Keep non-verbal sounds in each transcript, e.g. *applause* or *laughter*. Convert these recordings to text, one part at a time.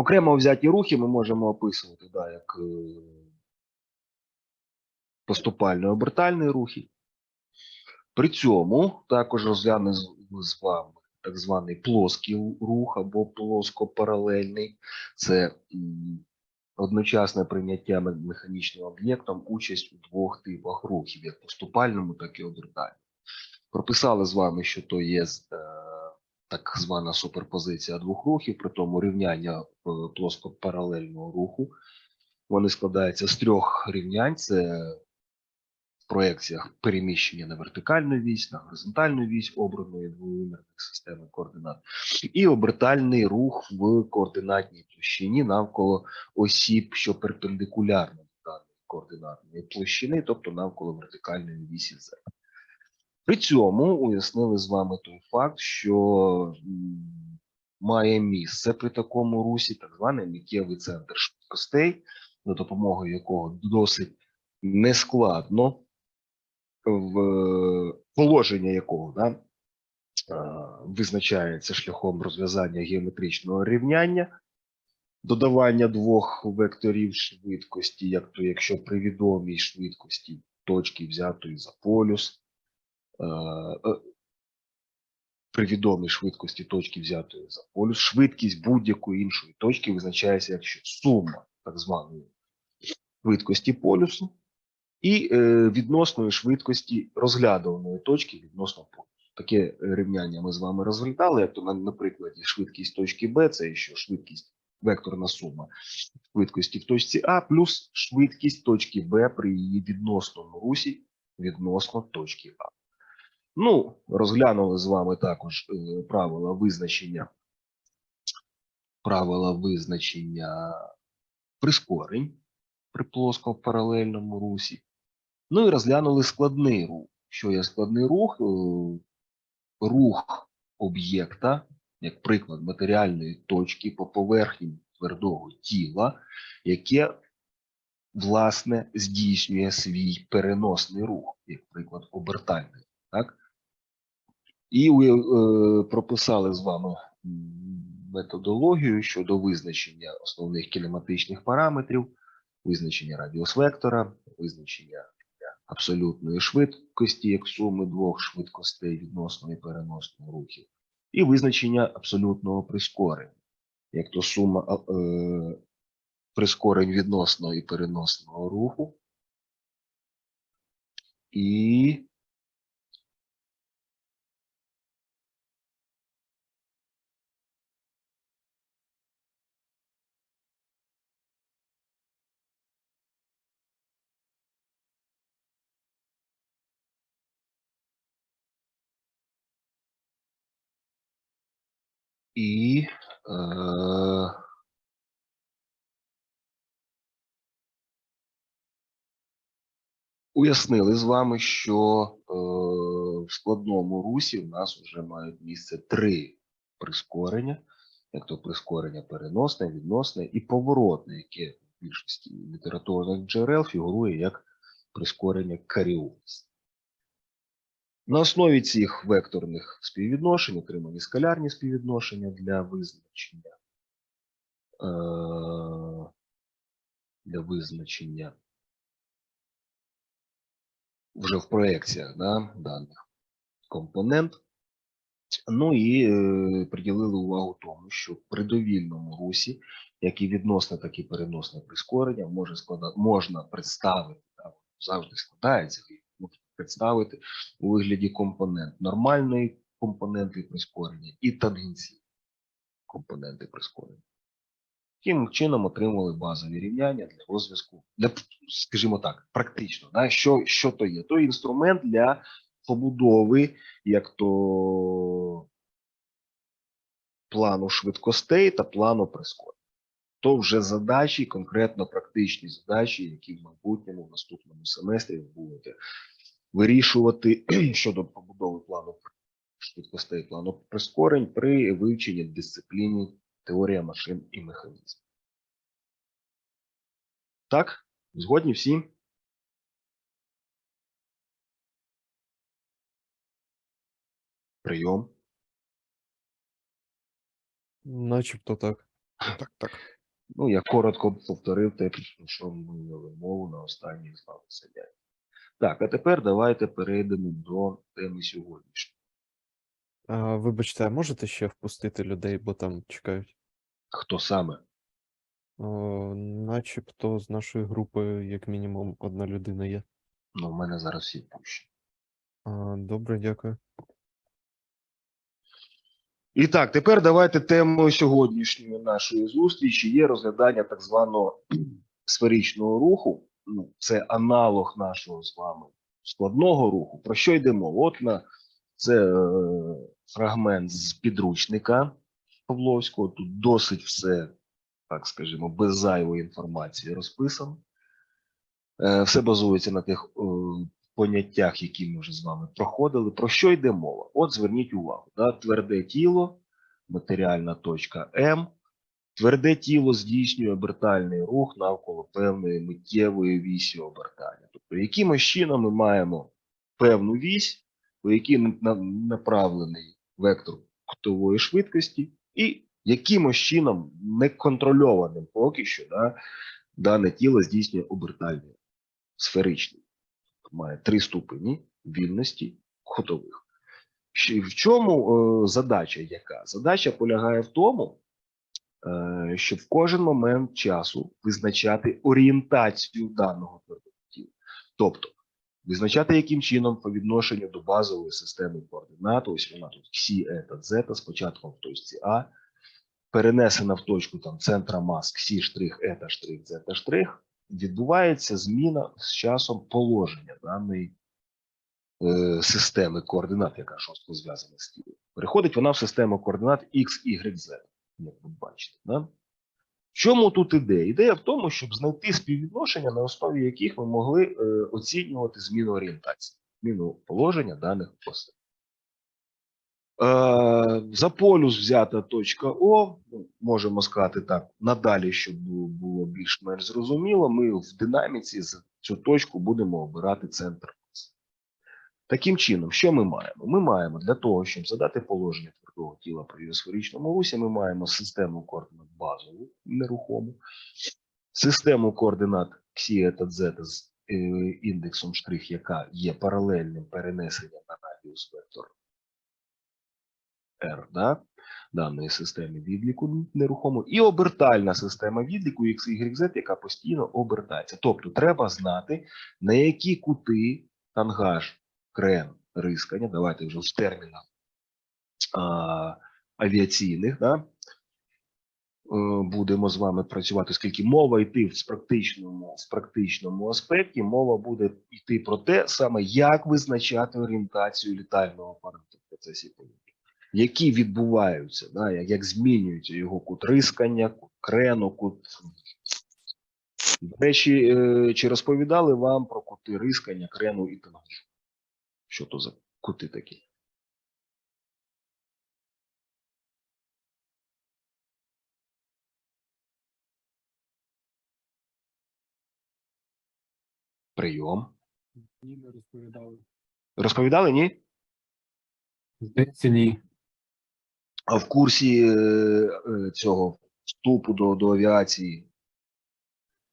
Окремо взяті рухи ми можемо описувати да, як е, поступально-обертальні рухи. При цьому також розглянемо з- вами так званий плоский рух або плоско-паралельний. Це одночасне прийняття механічним об'єктом участь у двох типах рухів, як поступальному, так і обертальному. Прописали з вами, що то є е, так звана суперпозиція двох рухів, при тому рівняння е, плоско-паралельного руху. Вони складаються з трьох рівнянь: це в проекціях переміщення на вертикальну вісь, на горизонтальну вісь обраної двовимірних системи координат, і обертальний рух в координатній площині навколо осіб, що перпендикулярно даної координатної площини, тобто навколо вертикальної вісі Z. При цьому уяснили з вами той факт, що має місце при такому русі так званий миттєвий центр швидкостей, за допомогою якого досить нескладно в положення якого да, визначається шляхом розв'язання геометричного рівняння, додавання двох векторів швидкості, як то якщо при відомій швидкості точки взятої за полюс, при відомій швидкості точки взятої за полюс, швидкість будь-якої іншої точки визначається як сума так званої швидкості полюсу і відносної швидкості розглядуваної точки відносно полюсу. Таке е, рівняння ми з вами розглядали, як то на, на прикладі швидкість точки Б, це що швидкість векторна сума швидкості в точці А плюс швидкість точки Б при її відносному русі відносно точки А. Ну, розглянули з вами також е, правила визначення правила визначення прискорень при плоско-паралельному русі. Ну і розглянули складний рух. Що є складний рух? Е, Рух об'єкта, як приклад матеріальної точки по поверхні твердого тіла, яке власне здійснює свій переносний рух, як приклад обертальний. Так? І е, прописали з вами методологію щодо визначення основних кінематичних параметрів, визначення радіус вектора, визначення абсолютної швидкості як суми двох швидкостей відносно і переносного рухів, і визначення абсолютного прискорення, як то сума е, прискорень відносного і переносного руху. І і е, уяснили з вами, що е, в складному русі в нас вже мають місце три прискорення, як то прискорення переносне, відносне і поворотне, яке в більшості літературних джерел фігурує як прискорення Каріоліс. На основі цих векторних співвідношень отримані скалярні співвідношення для визначення е, для визначення вже в проекціях да, даних компонент. Ну і е, приділили увагу тому, що при довільному русі, як і відносне, так і переносне прискорення, може склада, можна представити, да, завжди складається, представити у вигляді компонент нормальної компоненти прискорення і тангенційної компоненти прискорення. Таким чином отримали базові рівняння для розв'язку, для, скажімо так, практично. Да? Що, що то є? То інструмент для побудови, як то плану швидкостей та плану прискорень. То вже задачі, конкретно практичні задачі, які в майбутньому, в наступному семестрі ви будете вирішувати *clears throat* щодо побудови плану швидкостей, плану прискорень при вивченні дисципліни теорія машин і механізмів. Так, згодні всі? Прийом. Начебто так. Так, так. Ну, я коротко повторив те, про що ми мову на останній вами заняття. Так, а тепер давайте перейдемо до теми сьогоднішньої. А, вибачте, а можете ще впустити людей, бо там чекають? Хто саме? О, начебто з нашої групи, як мінімум, одна людина є. Ну, в мене зараз всі пущені. А, добре, дякую. І так, тепер давайте темою сьогоднішньої нашої зустрічі є розглядання так званого *clears throat* сферичного руху. Ну, це аналог нашого з вами складного руху. Про що йде мова? От на це е, фрагмент з підручника Павловського. Тут досить все, так скажімо, без зайвої інформації розписано. Е, все базується на тих е, поняттях, які ми вже з вами проходили. Про що йде мова? От зверніть увагу: да? тверде тіло, матеріальна точка М. Тверде тіло здійснює обертальний рух навколо певної миттєвої вісі обертання. Тобто, якимось чином ми маємо певну вісь, у якій на- на- направлений вектор кутової швидкості, і якимось чином неконтрольованим поки що да, дане тіло здійснює обертальний сферичний має три ступені вільності. Ще- В чому е, задача яка? Задача полягає в тому, щоб в кожен момент часу визначати орієнтацію даного тіла. Тобто визначати, яким чином по відношенню до базової системи координат, ось вона тут Ксі, Ета, Зета, спочатку в точці А, перенесена в точку там центра мас Ксі, штрих, Ета, штрих, Зета, штрих, відбувається зміна з часом положення даної е, системи координат, яка жорстко зв'язана з тілом. Переходить вона в систему координат X, Y, Z, як ви бачите. Да? В чому тут ідея? Ідея в тому, щоб знайти співвідношення, на основі яких ми могли е, оцінювати зміну орієнтації, зміну положення даних осей. Е, за полюс взята точка О, ну, можемо сказати так, надалі, щоб було, більш-менш зрозуміло, ми в динаміці за цю точку будемо обирати центр. Таким чином, що ми маємо? Ми маємо для того, щоб задати положення твердого тіла при іосферичному русі, ми маємо систему координат базову, нерухому, систему координат Ксі та Зета з е, індексом штрих, яка є паралельним перенесенням на радіус вектор R, да? даної системи відліку нерухомо, і обертальна система відліку X, Y, Z, яка постійно обертається. Тобто треба знати, на які кути тангаж, крен, рискання, давайте вже в термінах а, авіаційних, да? е, будемо з вами працювати, оскільки мова йти в практичному, в практичному аспекті, мова буде йти про те саме, як визначати орієнтацію літального апарату в процесі польоту які відбуваються, да, як, як змінюється його кут рискання, кут крену, кут. До речі, е, чи розповідали вам про кути рискання, крену і тангажу? Що то за кути такі? Прийом. Ні, не розповідали. Розповідали, ні? Здається, ні. А в курсі е, е, цього вступу до, до авіації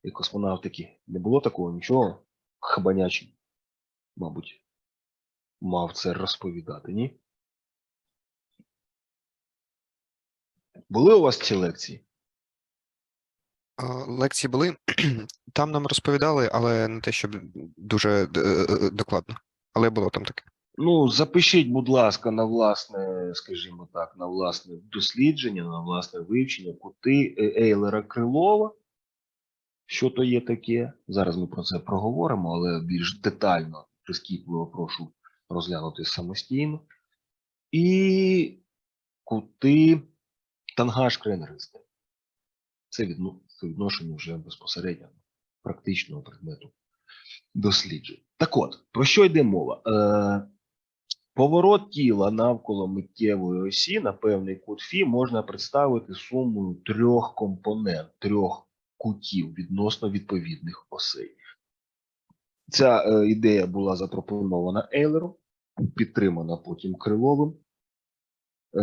і космонавтики не було такого нічого? Хабанячий, мабуть, мав це розповідати, ні? Були у вас ці лекції? Лекції були. *clears throat* Там нам розповідали, але не те, щоб дуже е, е, докладно. Але було там таке. Ну, запишіть, будь ласка, на власне, скажімо так, на власне дослідження, на власне вивчення кути е, Ейлера Крилова. Що то є таке? Зараз ми про це проговоримо, але більш детально, прискіпливо прошу розглянути самостійно. І кути Тангаж. Це це відношення вже безпосередньо практичного предмету досліджень. Так от, про що йде мова? Е, Поворот тіла навколо миттєвої осі на певний кут Фі можна представити сумою трьох компонент, трьох кутів відносно відповідних осей. Ця е, ідея була запропонована Ейлером, підтримана потім Криловим. Е,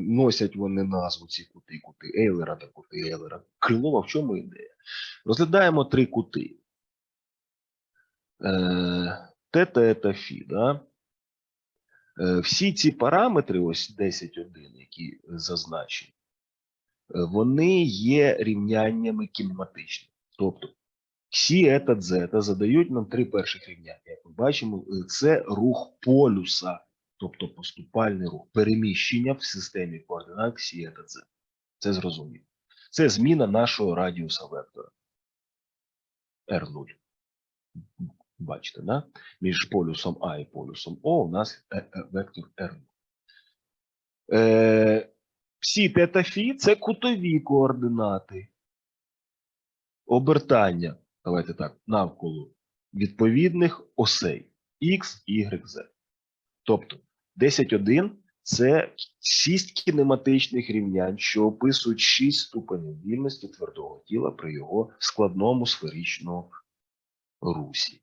носять вони назву ці кути, кути Ейлера та кут Ейлера. Крилова в чому ідея? Розглядаємо три кути. Е, тета та фі, да? Е, всі ці параметри, ось 10.1, які зазначені, е, вони є рівняннями кінематичними. Тобто всі ета дзета задають нам три перших рівняння. Як ми бачимо, це рух полюса, тобто поступальний рух, переміщення в системі координат всі ета дзета. Це зрозуміло. Це зміна нашого радіуса вектора. R0. Бачите, да? між полюсом А і полюсом О у нас е- е- вектор R0. Е, всі тета фі це кутові координати. Обертання, давайте так, навколо відповідних осей X, Y, Z. Тобто 10.1 це 6 кінематичних рівнянь, що описують 6 ступенів вільності твердого тіла при його складному сферичному русі.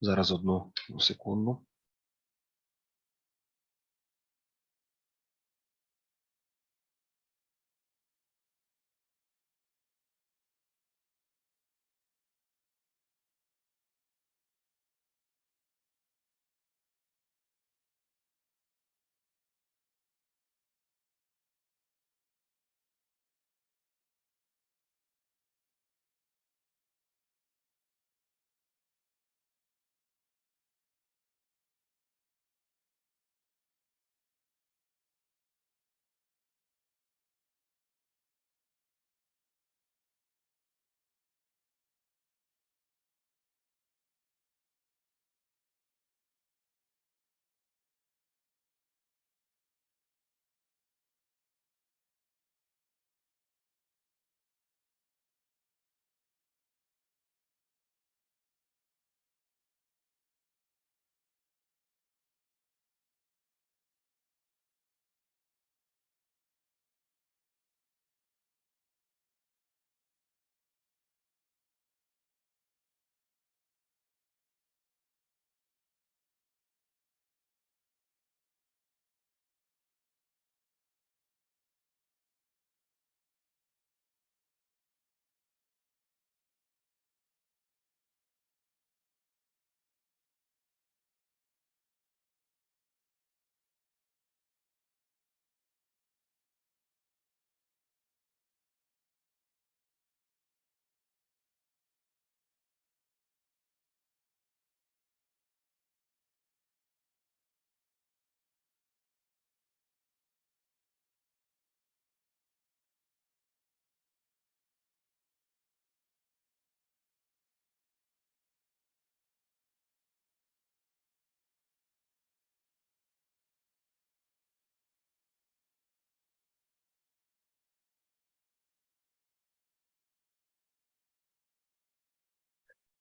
Зараз одну секунду.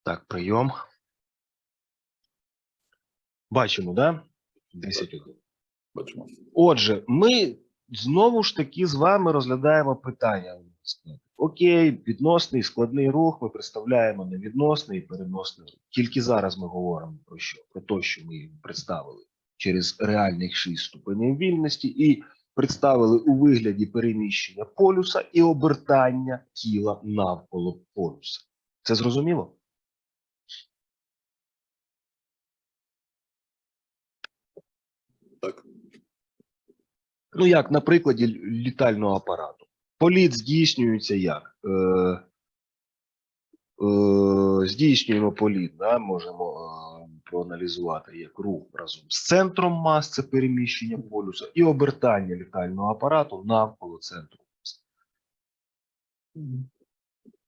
Так, прийом. Бачимо, да? 10 Бачимо. Отже, ми знову ж таки з вами розглядаємо питання. Окей, відносний складний рух ми представляємо невідносний і переносний рух. Тільки зараз ми говоримо про що? Про те, що ми представили через реальних шість ступенів вільності і представили у вигляді переміщення полюса і обертання тіла навколо полюса. Це зрозуміло? Ну, як на прикладі літального апарату. Політ здійснюється як? Е, е, здійснюємо політ, да, можемо е, проаналізувати як рух разом з центром мас, це переміщення полюса, і обертання літального апарату навколо центру мас.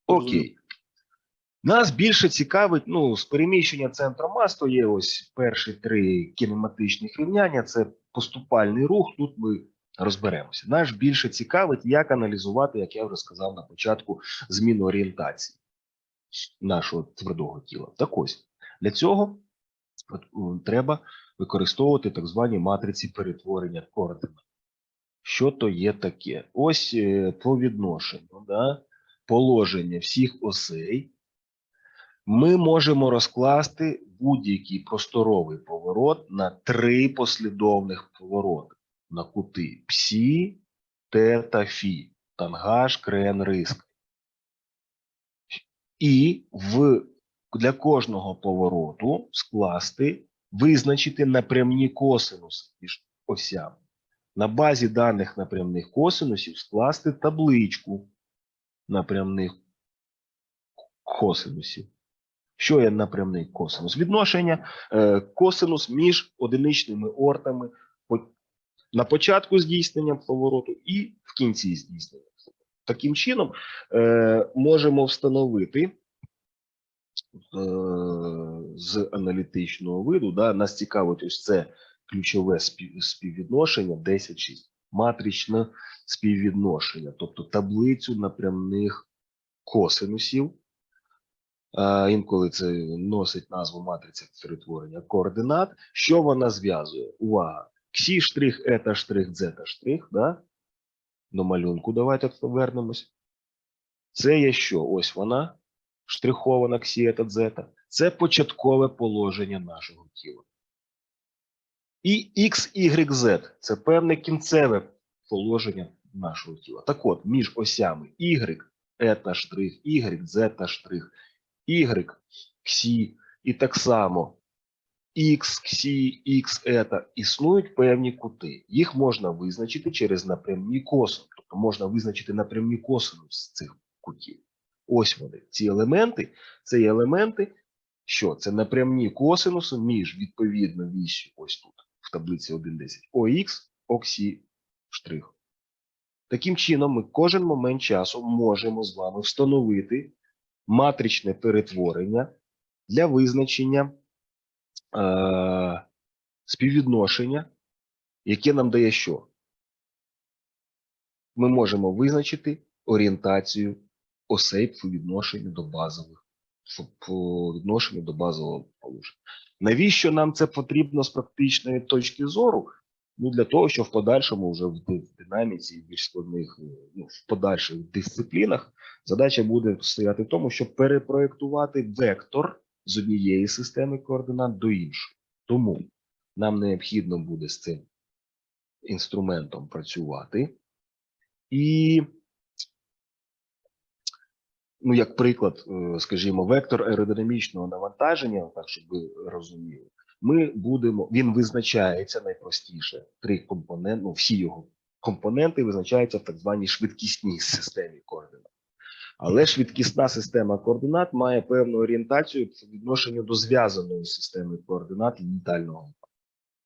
Окей. Нас більше цікавить, ну, з переміщення центру мас, то є ось перші три кінематичних рівняння, це поступальний рух, тут ми розберемося. Нас більше цікавить, як аналізувати, як я вже сказав на початку, зміну орієнтації нашого твердого тіла. Так ось, для цього Треба використовувати так звані матриці перетворення координат. Що то є таке? Ось е, по відношенню да, положення всіх осей ми можемо розкласти будь-який просторовий поворот на три послідовних повороти на кути псі, тета, фі, тангаж, крен, риск. І в, для кожного повороту скласти, визначити напрямні косинуси між осями. На базі даних напрямних косинусів скласти табличку напрямних косинусів. Що є напрямний косинус? Відношення е, косинус між одиничними ортами на початку здійснення повороту і в кінці здійснення. Таким чином е, можемо встановити е, з аналітичного виду, да, нас цікавить ось це ключове спів- співвідношення 10-6, матричне співвідношення, тобто таблицю напрямних косинусів. А, інколи це носить назву матриця перетворення координат. Що вона зв'язує? Увага! Ксі штрих, ета штрих, дзета штрих, да? До малюнку давайте повернемось. Це є що? Ось вона, штрихована ксі, ета, дзета. Це початкове положення нашого тіла. І X, Y, Z – це певне кінцеве положення нашого тіла. Так от, між осями Y, ета штрих, Y, Z штрих, Y, ксі і так само X, ксі, X, ета існують певні кути. Їх можна визначити через напрямні косинус. Тобто можна визначити напрямні косинус цих кутів. Ось вони. Ці елементи це елементи, що це напрямні косинуси між відповідно вісю, ось тут, в таблиці 1.10, ОХ, оксі, штрих. Таким чином, ми кожен момент часу можемо з вами встановити матричне перетворення для визначення е, співвідношення, яке нам дає що? Ми можемо визначити орієнтацію осей по відношенню до базових, по- відношенню до базового положення. Навіщо нам це потрібно з практичної точки зору? Ну, для того, щоб в подальшому вже в ди- в динаміці більш складних, е, ну, в подальших дисциплінах задача буде стояти в тому, щоб перепроєктувати вектор з однієї системи координат до іншої. Тому нам необхідно буде з цим інструментом працювати. І, ну, як приклад, е, скажімо, вектор аеродинамічного навантаження, так щоб ви розуміли, ми будемо, він визначається найпростіше. Три компоненти, ну, всі його компоненти визначаються в так званій швидкісній системі координат. Але швидкісна система координат має певну орієнтацію по відношенню до зв'язаної системи координат літального,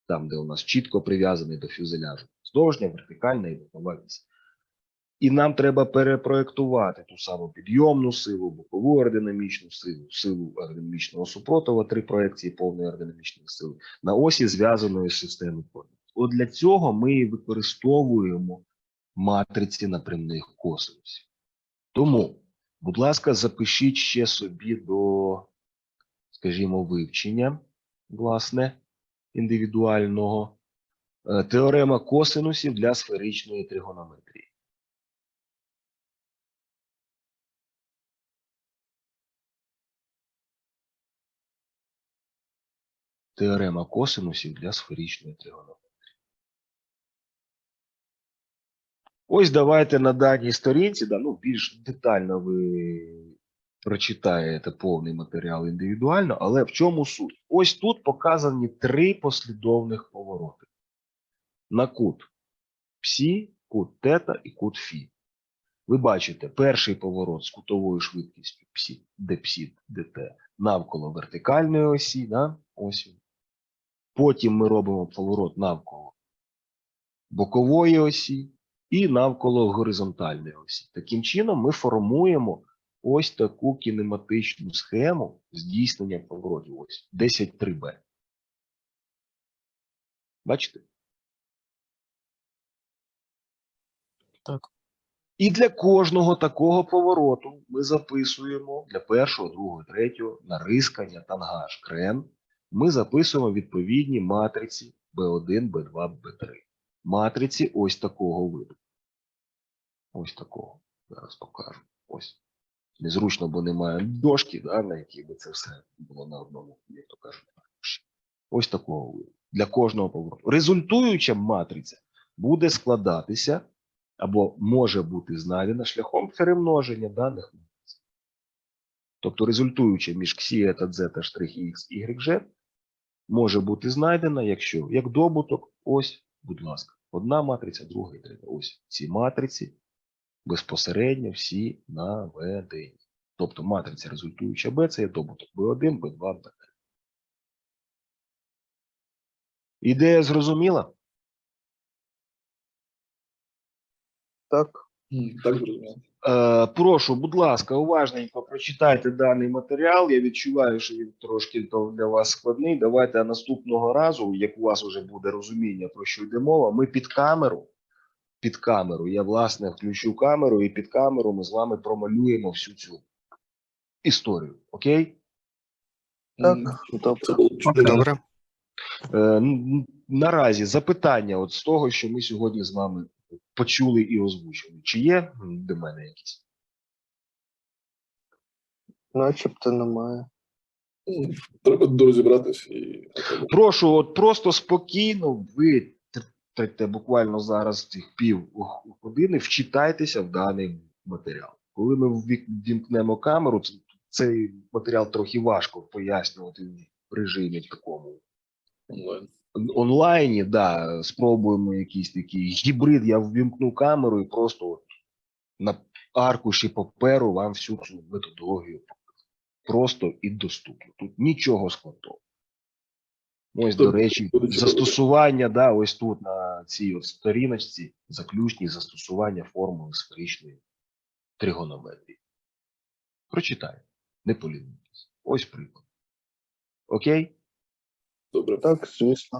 там, де у нас чітко прив'язаний до фюзеляжу, здовжня, вертикальна і бокова. І нам треба перепроектувати ту саму підйомну силу, бокову аеродинамічну силу, силу аеродинамічного супротива, три проекції повної аеродинамічної сили на осі зв'язаної системи координат. От для цього ми і використовуємо матриці напрямних косинусів. Тому, будь ласка, запишіть ще собі до, скажімо, вивчення, власне, індивідуального е, теорема косинусів для сферичної тригонометрії. Теорема косинусів для сферичної тригонометрії. Ось давайте на даній сторінці, да, ну, більш детально ви прочитаєте повний матеріал індивідуально, але в чому суть? Ось тут показані три послідовних повороти. На кут псі, кут тета і кут фі. Ви бачите перший поворот з кутовою швидкістю псі, де псі, де те, навколо вертикальної осі, да? ось він. Потім ми робимо поворот навколо бокової осі і навколо горизонтальної осі. Таким чином, ми формуємо ось таку кінематичну схему здійснення поворотів. Ось 10.3b. Бачите? Так. І для кожного такого повороту ми записуємо для першого, другого, третього нарискання, тангаж, крен ми записуємо відповідні матриці B1, B2, B3. Матриці ось такого виду. Ось такого. Зараз покажу. Ось. Незручно, бо немає дошки, да, на якій би це все було на одному, як то кажуть. Ось такого виду. Для кожного повороту. Результуюча матриця буде складатися або може бути знайдена шляхом перемноження даних матриць. Тобто результуюча між ксі та z штрих x, y, може бути знайдена, якщо як добуток, ось, будь ласка, одна матриця, друга і третя. Ось ці матриці безпосередньо всі наведені. Тобто матриця результуюча B це є добуток B1, B2, B3. Ідея зрозуміла? Так. Так зрозуміло. Е, прошу, будь ласка, уважненько прочитайте даний матеріал. Я відчуваю, що він трошки для вас складний. Давайте наступного разу, як у вас вже буде розуміння, про що йде мова, ми під камеру. Під камеру. Я, власне, включу камеру, і під камеру ми з вами промалюємо всю цю історію. Окей? Так. Добре. Е, наразі запитання от з того, що ми сьогодні з вами почули і озвучили. Чи є до мене якісь? Начебто немає. Треба дорозібратись і Прошу, от просто спокійно витратьте буквально зараз цих пів години, вчитайтеся в даний матеріал. Коли ми ввімкнемо камеру, цей матеріал трохи важко пояснювати в режимі такому. онлайн. Онлайні, да, спробуємо якийсь такий гібрид. Я ввімкну камеру і просто от на аркуші паперу вам всю цю методологію. Просто і доступно. Тут нічого складного. Ось, до речі, застосування, да, ось тут на цій от сторіночці, заключні застосування формули сферичної тригонометрії. Прочитайте, не полінуйтесь. Ось приклад. Окей? Добре. Так, звісно.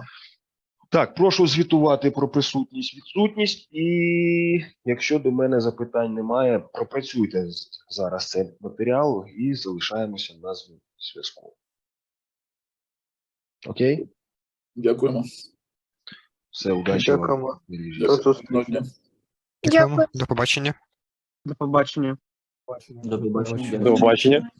Так, прошу звітувати про присутність, відсутність, і якщо до мене запитань немає, пропрацюйте зараз цей матеріал і залишаємося на зв- зв'язку. Окей? Дякуємо. Все, удачі. Дякуємо. Бережіть До зустрічі. Одного. Дякуємо. До побачення. До побачення. Бачення. До побачення. До побачення.